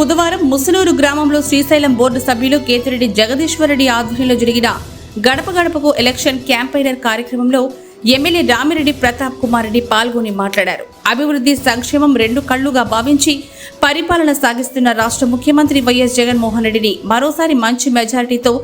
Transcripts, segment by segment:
బుధవారం ముసునూరు గ్రామంలో శ్రీశైలం బోర్డు సభ్యులు కేతిరెడ్డి జగదీశ్వరరెడ్డి ఆధ్వర్యంలో జరిగిన గడప గడపకు ఎలక్షన్ క్యాంపెయినర్ కార్యక్రమంలో ఎమ్మెల్యే రామిరెడ్డి ప్రతాప్ కుమార్ రెడ్డి పాల్గొని మాట్లాడారు. అభివృద్ధి సంక్షేమం రెండు కళ్ళుగా భావించి పరిపాలన సాగిస్తున్న రాష్ట్ర ముఖ్యమంత్రి వైఎస్ జగన్మోహన్ రెడ్డిని మరోసారి మంచి మెజారిటీతో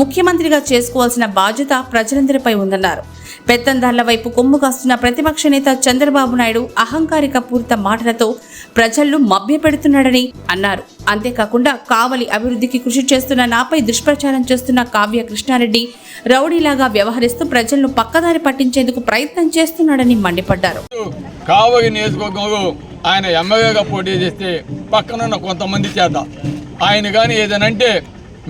ముఖ్యమంత్రిగా చేసుకోవాల్సిన బాధ్యత ప్రజలందరిపై ఉందన్నారు. పెత్తందార్ల వైపు కొమ్ము కాస్తున్న ప్రతిపక్ష నేత చంద్రబాబు నాయుడు అహంకారిక పూరిత మాటలతో ప్రజలను మభ్యపెడుతున్నాడని అన్నారు. అంతేకాకుండా కావలి అభివృద్ధికి కృషి చేస్తున్న నాపై దుష్ప్రచారం చేస్తున్న కావ్య కృష్ణారెడ్డి రౌడీలాగా వ్యవహరిస్తూ ప్రజలను పక్కదారి పట్టించేందుకు ప్రయత్నం చేస్తున్నాడని మండిపడ్డారు. కావలి నియోజకవర్గంలో ఆయన ఎమ్మెల్యేగా పోటీ చేస్తే పక్కనున్న కొంతమంది చేత. ఆయన కానీ ఏదనంటే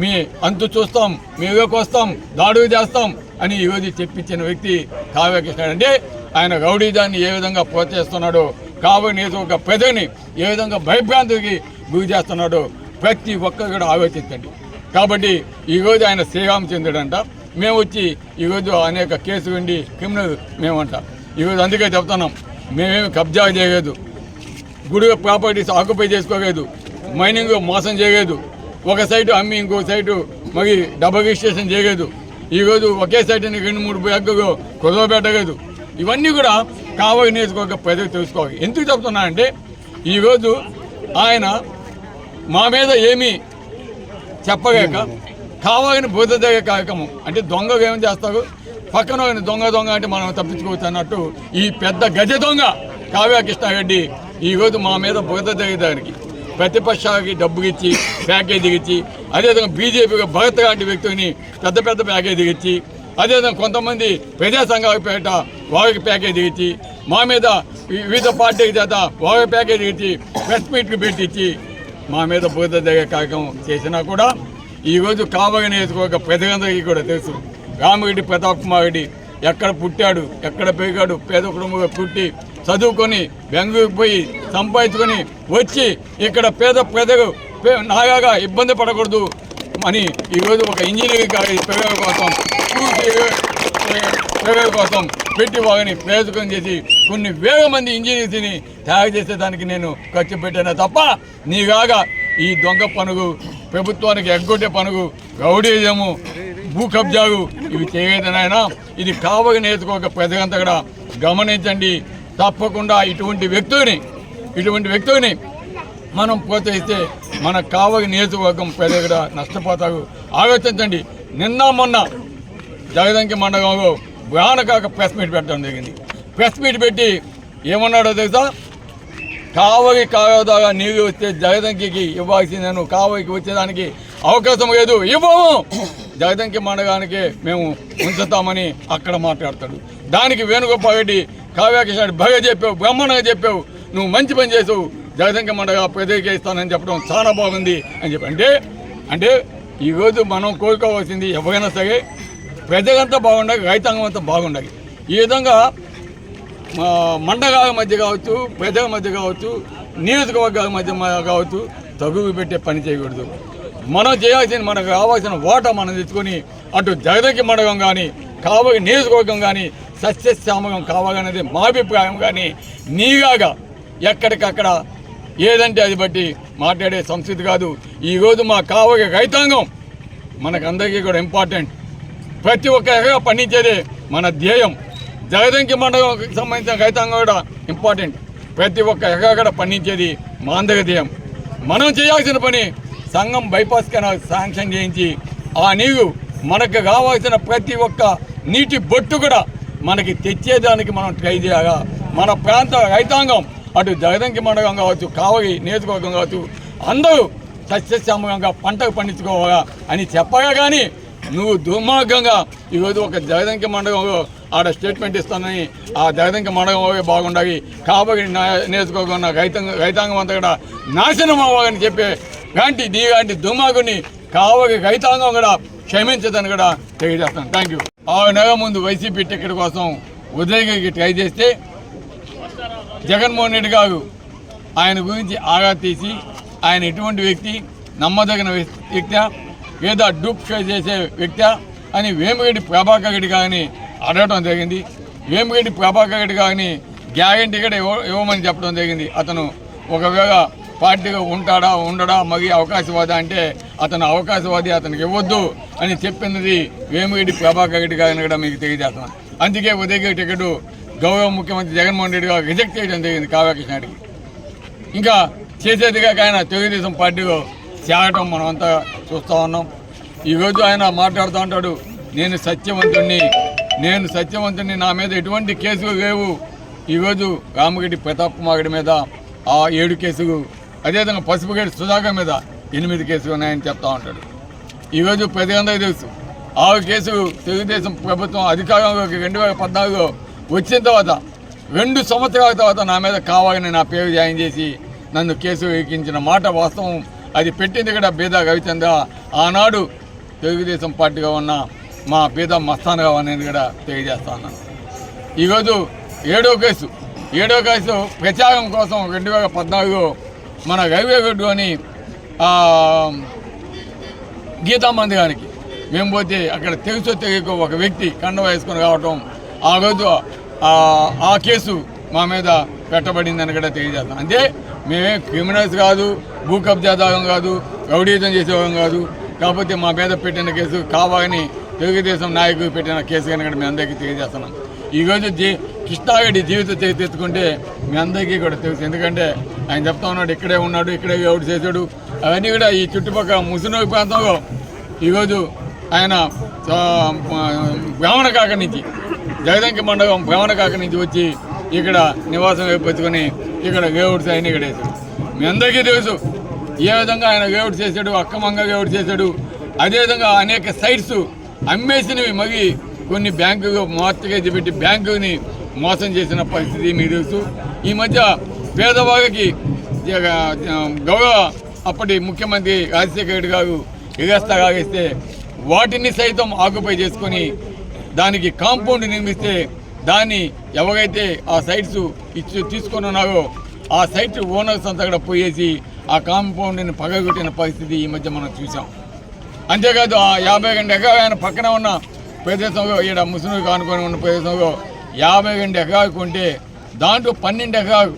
మీ అంతు చూస్తాం మీ వస్తాం దాడులు చేస్తాం అని యువతి చెప్పించిన వ్యక్తి కావ్యకృష్ణ అంటే ఆయన గౌడీజాన్ని ఏ విధంగా ప్రోత్సహిస్తున్నాడో కావగి ఒక ప్రజని ఏ విధంగా భయభ్రాంతికి గురి చేస్తున్నాడో ప్రతి ఒక్కరు కూడా ఆలోచించండి. కాబట్టి ఈరోజు ఆయన శ్రీరామచంద్రుడంట మేము వచ్చి ఈరోజు అనేక కేసు ఉండి క్రిమినల్ మేమంట. ఈరోజు అందుకే చెప్తున్నాం మేమేమి కబ్జా చేయలేదు. గుడి ప్రాపర్టీస్ ఆక్యుపై చేసుకోలేదు. మైనింగ్ మోసం చేయలేదు. ఒక సైటు అమ్మి ఇంకో సైటు మరి డబల్ రిజిస్ట్రేషన్ చేయలేదు. ఈరోజు ఒకే సైటుని రెండు మూడు బ్యాగులు కుదవబెట్టలేదు ఇవన్నీ కూడా కావలి నియోజకవర్గ ప్రజలు తెలుసుకోవాలి. ఎందుకు చెప్తున్నానంటే ఈరోజు ఆయన మా మీద ఏమీ చెప్పలేక కావాలని బోధదగ కార్యక్రమం అంటే దొంగగా ఏం చేస్తారు పక్కన దొంగ దొంగ అంటే మనం తప్పించుకోవచ్చు అన్నట్టు ఈ పెద్ద గజ దొంగ కావ్య కృష్ణారెడ్డి ఈరోజు మా మీద బురద జరిగేదానికి. ప్రతిపక్షాలకి డబ్బులు ఇచ్చి ప్యాకేజీ ఇచ్చి అదేవిధంగా బీజేపీగా భగత్ లాంటి వ్యక్తిని పెద్ద పెద్ద ప్యాకేజీ ఇచ్చి అదేవిధంగా కొంతమంది ప్రజా సంఘాల పేట వారికి ప్యాకేజీ ఇచ్చి మా మీద వివిధ పార్టీల చేత వారి ప్యాకేజీ ఇచ్చి ప్రెస్ మీట్లు పెట్టించి మా మీద బురద దగ్గర కార్యక్రమం చేసినా కూడా ఈరోజు కావగ నియోజకవర్గ ప్రజలందరికీ కూడా తెలుసు. రామరెడ్డి ప్రతాప్ కుమార్ రెడ్డి ఎక్కడ పుట్టాడు ఎక్కడ పెరిగాడు పేద కుటుంబంలో పుట్టి చదువుకొని బెంగళూరుకు పోయి సంపాదించుకొని వచ్చి ఇక్కడ పేద ప్రజలు నాగాగా ఇబ్బంది పడకూడదు. అని ఈరోజు ఒక ఇంజనీరింగ్ కాలేజ్ పిల్లల కోసం పూర్తి కోసం పెట్టి వాగని ప్రయోజకం చేసి కొన్ని వేల మంది ఇంజనీర్స్ని తయారు చేసే దానికి నేను ఖర్చు పెట్టాను తప్ప నీగాగా ఈ దొంగ పనుగు ప్రభుత్వానికి ఎగ్గొట్టే పనుగు గౌడీజము భూ కబ్జాలు ఇవి చేయదనైనా ఇది కావగ నేర్చుకోక ప్రజలంతా కూడా గమనించండి. తప్పకుండా ఇటువంటి వ్యక్తుని ఇటువంటి వ్యక్తుని మనం ప్రోత్సహిస్తే మన కావగి నియోజకవర్గం పెద్ద కూడా నష్టపోతారు. ఆలోచించండి. నిన్న మొన్న జగదంకి మండలంలో కాక ప్రెస్ మీట్ పెట్టడం జరిగింది. ప్రెస్ మీట్ పెట్టి ఏమన్నాడో తెలుసా? కావగి కావదాగా నీరు వస్తే జగదంకి ఇవ్వాల్సిందను కావగికి వచ్చేదానికి అవకాశం లేదు. ఇవ్వము. జగదంకి మండగానికి మేము ఉంచుతామని అక్కడ మాట్లాడతాడు. దానికి వేణుగోపాల్ రెడ్డి కావ్యాకృష్ణ భయ చెప్పావు బ్రహ్మణంగా చెప్పావు. నువ్వు మంచి పని చేసావు. జగదంక మండగా ప్రజలకే ఇస్తానని చెప్పడం చాలా బాగుంది అని చెప్పి అంటే అంటే ఈరోజు మనం కోరుకోవాల్సింది ఎవరైనా సరే ప్రజలంతా బాగుండాలి రైతాంగం అంతా బాగుండాలి. ఈ విధంగా మండగాల మండలాల మధ్య కావచ్చు ప్రజల మధ్య కావచ్చు నియోజకవర్గాల మధ్య కావచ్చు తగువు పెట్టే పని చేయకూడదు. మనం చేయాల్సిన మనకు కావాల్సిన ఓట మనం తెచ్చుకొని అటు జగదకి మండలం కానీ కావలి నియోజకవర్గం కానీ సస్యశ్యామకం కావాలనేది మా అభిప్రాయం కానీ నీగాగా ఎక్కడికక్కడ ఏదంటే అది బట్టి మాట్లాడే సంస్కృతి కాదు. ఈరోజు మా కావగ రైతాంగం మనకందరికీ కూడా ఇంపార్టెంట్ ప్రతి ఒక్క పండించేదే మన ధ్యేయం. జగదంకి మండలంకి సంబంధించిన రైతాంగం కూడా ఇంపార్టెంట్ ప్రతి ఒక్క ఎకరా కూడా పండించేది మా అందరి ధ్యేయం. మనం చేయాల్సిన పని సంఘం బైపాస్ కెనాల్ శాంక్షన్ చేయించి ఆ నీరు మనకు కావాల్సిన ప్రతి ఒక్క నీటి బొట్టు కూడా మనకి తెచ్చేదానికి మనం ట్రై చేయాలా? మన ప్రాంత రైతాంగం అటు జగదంకి మండలం కావచ్చు కావలి నియోజకవర్గం కావచ్చు అందరూ సస్యశ్యామకంగా పంటలు పండించుకోవాలా అని చెప్పగా కానీ నువ్వు దుర్మార్గంగా ఈరోజు ఒక జగదంకి మండలంలో ఆడ స్టేట్మెంట్ ఇస్తానని ఆ జగదంకి మండలం బాగుండాలి. కాబట్టి నియోజకవర్గం ఉన్న రైతాంగం రైతాంగం అంతా కూడా నాశనం అవ్వాలని చెప్పే లాంటి నీ లాంటి దుర్మార్గుని కావలి రైతాంగం కూడా క్షమించదని కూడా తెలియజేస్తాను. థ్యాంక్ యూ ఆరు నెలల ముందు వైసీపీ టికెట్ కోసం ఉదయగిరికి ట్రై చేస్తే జగన్మోహన్ రెడ్డి గారు ఆయన గురించి ఆరా తీసి ఆయన ఎటువంటి వ్యక్తి నమ్మదగిన వ్యక్తి లేదా డూప్ షో చేసే వ్యక్తి అని వేమిరెడ్డి ప్రభాకర్ రెడ్డి గారిని అడగటం జరిగింది. వేమిరెడ్డి ప్రభాకర్ రెడ్డి గారిని గ్యారంటీ కూడా ఇవ్వ ఇవ్వమని చెప్పడం జరిగింది. అతను ఒకవేళ పార్టీగా ఉంటాడా ఉండడా మరి అవకాశవాది అంటే అతను అవకాశవాది అతనికి ఇవ్వద్దు అని చెప్పినది వేమిరెడ్డి ప్రభాకర్ రెడ్డి గారిని కూడా మీకు తెలియజేస్తున్నాను అందుకే ఉదయగిరి టికెట్ గౌరవ ముఖ్యమంత్రి జగన్మోహన్ రెడ్డి గారు రిజెక్ట్ చేయడం జరిగింది కావ్యకృష్ణ రెడ్డికి ఇంకా చేసేదిగా ఆయన తెలుగుదేశం పార్టీలో చేరటం మనం అంతా చూస్తూ ఉన్నాం. ఈరోజు ఆయన మాట్లాడుతూ ఉంటాడు నేను సత్యవంతుణ్ణి నేను సత్యవంతుణ్ణి నా మీద ఎటువంటి కేసులు లేవు. ఈరోజు రామరెడ్డి ప్రతాప్ కుమార్ మీద ఆ ఏడు కేసులు అదేవిధంగా పసుపుగడి సుధాకర్ మీద ఎనిమిది కేసులు ఉన్నాయని చెప్తా ఉంటాడు. ఈరోజు ప్రజలందరికీ తెలుసు ఆరు కేసులు తెలుగుదేశం ప్రభుత్వం అధికారంలోకి రెండు వేల పద్నాలుగులో వచ్చిన తర్వాత రెండు సంవత్సరాల తర్వాత నా మీద కావాలని నా పేరు జాయిన్ చేసి నన్ను కేసు ఎక్కించిన మాట వాస్తవం. అది పెట్టింది కూడా బీదా రవిచంద్ర. ఆనాడు తెలుగుదేశం పార్టీగా ఉన్న మా బీదా మస్తాన్గా అనేది కూడా తెలియజేస్తాను ఈరోజు ఏడో కేసు. ఏడో కేసు ప్రచారం కోసం రెండు వేల పద్నాలుగులో మన రైల్వే అని గీతా మందిరానికి మేము పోతే అక్కడ తెలుసో తెలియక ఒక వ్యక్తి కండ వేసుకొని రావటం ఆ రోజు ఆ- కేసు మా మీద పెట్టబడిందని కూడా తెలియజేస్తాం. అంటే మేమే క్రిమినల్స్ కాదు భూ కబ్జాదారం కాదు రౌడీజం చేసేవాళ్ళం కాదు. కాకపోతే మా మీద పెట్టిన కేసు కావాలని తెలుగుదేశం నాయకులు పెట్టిన కేసు కనుక మేము అందరికీ తెలియజేస్తున్నాం. ఈరోజు జీ కృష్ణారెడ్డి జీవిత చరిత్ర ఎత్తుకుంటే మీ అందరికీ కూడా తెలుసు. ఎందుకంటే ఆయన చెప్తా ఉన్నాడు ఇక్కడే ఉన్నాడు ఇక్కడే ఎవడు చేశాడు. అవన్నీ కూడా ఈ చుట్టుపక్కల ముసునూరు ప్రాంతంలో ఈరోజు ఆయన బ్రాహ్మణ కాక నుంచి జగదంకి మండపం బ్రాహ్మణ నుంచి వచ్చి ఇక్కడ నివాసం పెట్టుకొని ఇక్కడ వేవుడు ఆయన ఇక్కడ వేశాడు మీ అందరికీ తెలుసు ఏ విధంగా ఆయన వేవుడు చేశాడు అక్కమంగా వేవుడు చేశాడు అదేవిధంగా అనేక సైట్స్ అమ్మేసినవి మరి కొన్ని బ్యాంకు మార్చిగా పెట్టి బ్యాంకుని మోసం చేసిన పరిస్థితి మీకు తెలుసు. ఈ మధ్య పేదవాళ్ళకి గౌరవ అప్పటి ముఖ్యమంత్రి రాజశేఖర రెడ్డి గారు ఎగస్తా కాగేస్తే వాటిని సైతం ఆక్యుపై చేసుకొని దానికి కాంపౌండ్ నిర్మిస్తే దాన్ని ఎవరైతే ఆ సైట్స్ ఇచ్చి తీసుకొని ఉన్నారో ఆ సైట్ ఓనర్స్ అంతా కూడా పోయేసి ఆ కాంపౌండ్ని పగగొట్టిన పరిస్థితి ఈ మధ్య మనం చూసాం అంతేకాదు ఆ యాభై రెండు ఎకరాల పక్కన ఉన్న ప్రదేశంలో ఈడ ముసలి కానుకొని ఉన్న ప్రదేశంలో యాభై రెండు ఎకరాలు కొంటే దాంట్లో పన్నెండు ఎకరాలు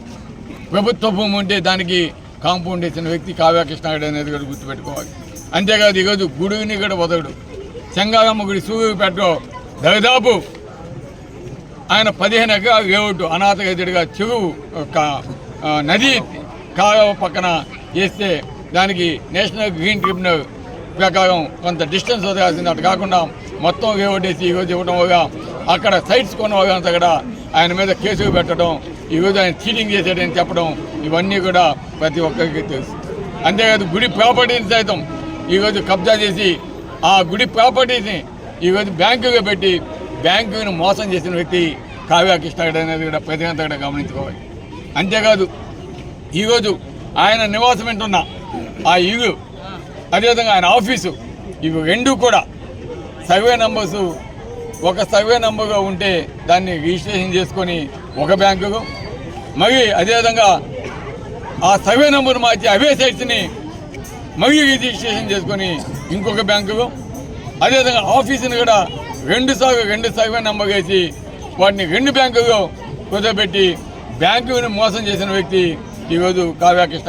ప్రభుత్వ భూమి ఉంటే దానికి కాంపౌండ్ వేసిన వ్యక్తి కావ్యకృష్ణారెడ్డి అనేది కూడా గుర్తుపెట్టుకోవాలి. అంతేకాదు ఈరోజు గుడిని కూడా వదలడు. చెంగారమ్మ గుడి సూర్యుపేటలో దాదాపు ఆయన పదిహేను ఎకరాలు లేవుట్టు అనాథగతిగా చెరువు ఒక నది కాలువ పక్కన వేస్తే దానికి నేషనల్ గ్రీన్ ట్రిబ్యునల్ ప్రకారం కొంత డిస్టెన్స్ వదిలాల్సింది అటు కాకుండా మొత్తం వేవడేసి ఈరోజు ఇవ్వడం వల్ల అక్కడ సైట్స్ కొన్న వాళ్ళంతా కూడా ఆయన మీద కేసులు పెట్టడం ఈరోజు ఆయన చీటింగ్ చేశాడని చెప్పడం ఇవన్నీ కూడా ప్రతి ఒక్కరికి తెలుసు. అంతేకాదు గుడి ప్రాపర్టీని సైతం ఈరోజు కబ్జా చేసి ఆ గుడి ప్రాపర్టీని ఈరోజు బ్యాంకుగా పెట్టి బ్యాంకును మోసం చేసిన వ్యక్తి కావ్య కృష్ణారెడ్డి అనేది కూడా ప్రతిగంతా కూడా గమనించుకోవాలి. అంతేకాదు ఈరోజు ఆయన నివాసం ఉంటున్న ఆ ఇల్లు అదేవిధంగా ఆయన ఆఫీసు ఇవి రెండు కూడా సర్వే నంబర్సు ఒక సర్వే నంబర్గా ఉంటే దాన్ని రిజిస్ట్రేషన్ చేసుకొని ఒక బ్యాంకుకు మరి అదేవిధంగా ఆ సర్వే నంబర్ మార్చి అవే సైట్స్ని మరీ రిజిస్ట్రేషన్ చేసుకొని ఇంకొక బ్యాంకుకు అదేవిధంగా ఆఫీసుని కూడా రెండు సార్లు రెండు సాగుగా నంబర్ వాటిని రెండు బ్యాంకులు కుదబెట్టి బ్యాంకుని మోసం చేసిన వ్యక్తి ఈరోజు కావ్యాకృష్ణ